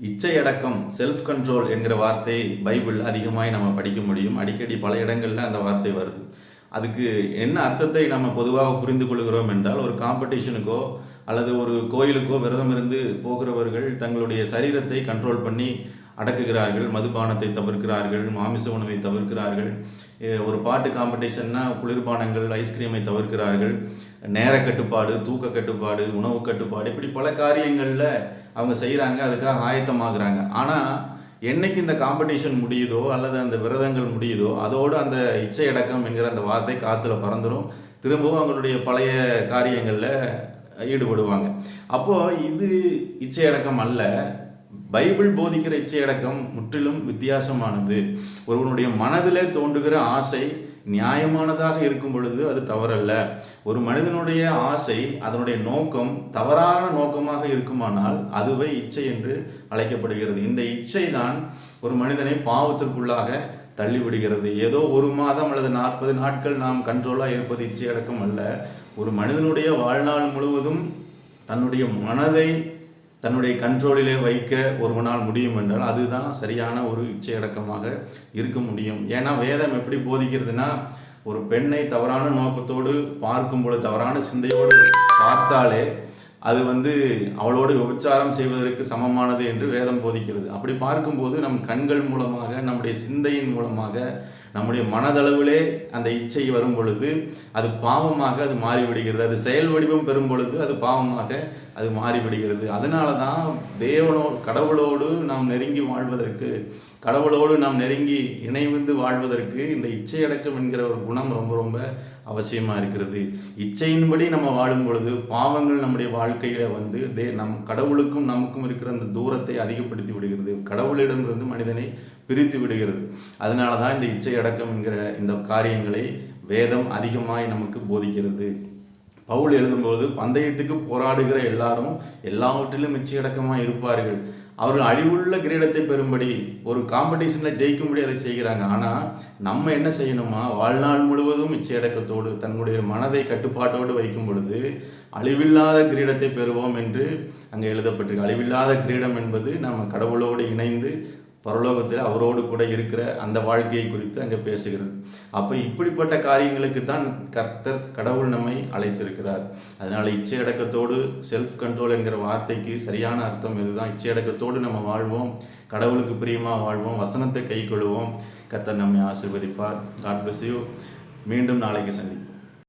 இச்சையடக்கம் self control என்கிற வார்த்தை Bible அதிகமாய் நம்ம படிக்க முடியும். அடிக்கடி பல இடங்களில் அந்த வார்த்தை வருது. அதுக்கு என்ன அர்த்தத்தை நம்ம பொதுவாக புரிந்து கொள்கிறோம் என்றால் ஒரு காம்படிஷனுக்கோ அல்லது ஒரு கோயிலுக்கோ விரதம் இருந்து போகிறவர்கள் தங்களுடைய சரீரத்தை கண்ட்ரோல் பண்ணி அடக்குகிறார்கள் மதுபானத்தை தவிர்க்கிறார்கள் மாமிச உணவை தவிர்க்கிறார்கள் ஒரு பாட்டு காம்படிஷன்னா குளிர்பானங்கள் ஐஸ்கிரீமை தவிர்க்கிறார்கள் நேர கட்டுப்பாடு தூக்க கட்டுப்பாடு உணவு கட்டுப்பாடு இப்படி பல காரியங்களில் அவங்க செய்கிறாங்க அதுக்காக ஆயத்தமாகறாங்க. ஆனால் என்னைக்கு இந்த காம்படிஷன் முடியுதோ அல்லது அந்த விரதங்கள் முடியுதோ அதோடு அந்த இச்சை அடக்கம் என்கிற அந்த வார்த்தை காற்றுல பறந்துடும் திரும்பவும் அவங்களுடைய பழைய காரியங்களில் ஈடுபடுவாங்க. அப்போது இது இச்சையடக்கம் அல்ல பைபிள் போதிக்கிற இச்சையடக்கம் முற்றிலும் வித்தியாசமானது. ஒருவனுடைய மனதிலே தோன்றுகிற ஆசை நியாயமானதாக இருக்கும் பொழுது அது தவறல்ல. ஒரு மனிதனுடைய ஆசை அதனுடைய நோக்கம் தவறான நோக்கமாக இருக்குமானால் அதுவே இச்சை என்று அழைக்கப்படுகிறது. இந்த இச்சை தான் ஒரு மனிதனை பாவத்திற்குள்ளாக தள்ளிவிடுகிறது. ஏதோ ஒரு மாதம் அல்லது நாற்பது நாட்கள் நாம் கண்ட்ரோலாக இருப்பது இச்சையடக்கம் அல்ல. ஒரு மனிதனுடைய வாழ்நாள் முழுவதும் தன்னுடைய மனதை தன்னுடைய கண்ட்ரோலிலே வைக்க ஒருவனால் முடியும் என்றால் அதுதான் சரியான ஒரு இச்சையடக்கமாக இருக்க முடியும். ஏன்னா வேதம் எப்படி போதிக்கிறதுனா ஒரு பெண்ணை தவறான நோக்கத்தோடு பார்க்கும் பொழுது தவறான சிந்தையோடு பார்த்தாலே அது வந்து அவளோடு விபச்சாரம் செய்வதற்கு சமமானது என்று வேதம் போதிக்கிறது. அப்படி பார்க்கும்போது நம் கண்கள் மூலமாக நம்முடைய சிந்தையின் மூலமாக நம்முடைய மனதளவிலே அந்த இச்சை வரும் பொழுது அது பாவமாக அது மாறிவிடுகிறது. அது செயல் வடிவம் பெறும் பொழுது அது பாவமாக அது மாறிவிடுகிறது. அதனால தான் தேவனோ கடவுளோடு நாம் நெருங்கி வாழ்வதற்கு கடவுளோடு நாம் நெருங்கி இணைந்து வாழ்வதற்கு இந்த இச்சை அடக்கம் என்கிற ஒரு குணம் ரொம்ப ரொம்ப அவசியமாக இருக்கிறது. இச்சையின்படி நம்ம வாழும் பொழுது பாவங்கள் நம்முடைய வாழ்க்கையில் வந்து தே நம் கடவுளுக்கும் நமக்கும் இருக்கிற அந்த தூரத்தை அதிகப்படுத்தி விடுகிறது. கடவுளிடமிருந்து மனிதனை பிரித்து விடுகிறது. அதனால தான் இந்த இச்சை அடக்கம் என்கிற இந்த காரியங்களை வேதம் அதிகமாய் நமக்கு போதிக்கிறது. பவுல் எழுதும்போது பந்தயத்துக்கு போராடுகிற எல்லாரும் எல்லாவற்றிலும் இச்சையடக்கமாக இருப்பார்கள். அவர்கள் அழிவுள்ள கிரீடத்தை பெறும்படி ஒரு காம்படிஷனில் ஜெயிக்கும்படி அதை செய்கிறாங்க. ஆனால் நம்ம என்ன செய்யணுமா? வாழ்நாள் முழுவதும் இச்சையடக்கத்தோடு தன்னுடைய மனதை கட்டுப்பாட்டோடு வைக்கும் பொழுது அழிவில்லாத கிரீடத்தை பெறுவோம் என்று அங்கே எழுதப்பட்டிருக்கு. அழிவில்லாத கிரீடம் என்பது நம்ம கடவுளோடு இணைந்து பரலோகத்தில் அவரோடு கூட இருக்கிற அந்த வாழ்க்கையை குறித்து அங்கே பேசுகிறது அப்போ இப்படிப்பட்ட காரியங்களுக்கு தான் கர்த்தர் கடவுள் நம்மை அழைத்திருக்கிறார். அதனால் இச்சையடக்கத்தோடு செல்ஃப் கண்ட்ரோல் என்கிற வார்த்தைக்கு சரியான அர்த்தம் இதுதான் இச்சையடக்கத்தோடு நம்ம வாழ்வோம் கடவுளுக்கு பிரியமாக வாழ்வோம் வசனத்தை கை கொள்வோம். கர்த்தர் நம்மை ஆசீர்வதிப்பார். காட் பிளஸ் யூ மீண்டும் நாளைக்கு சந்திப்போம்.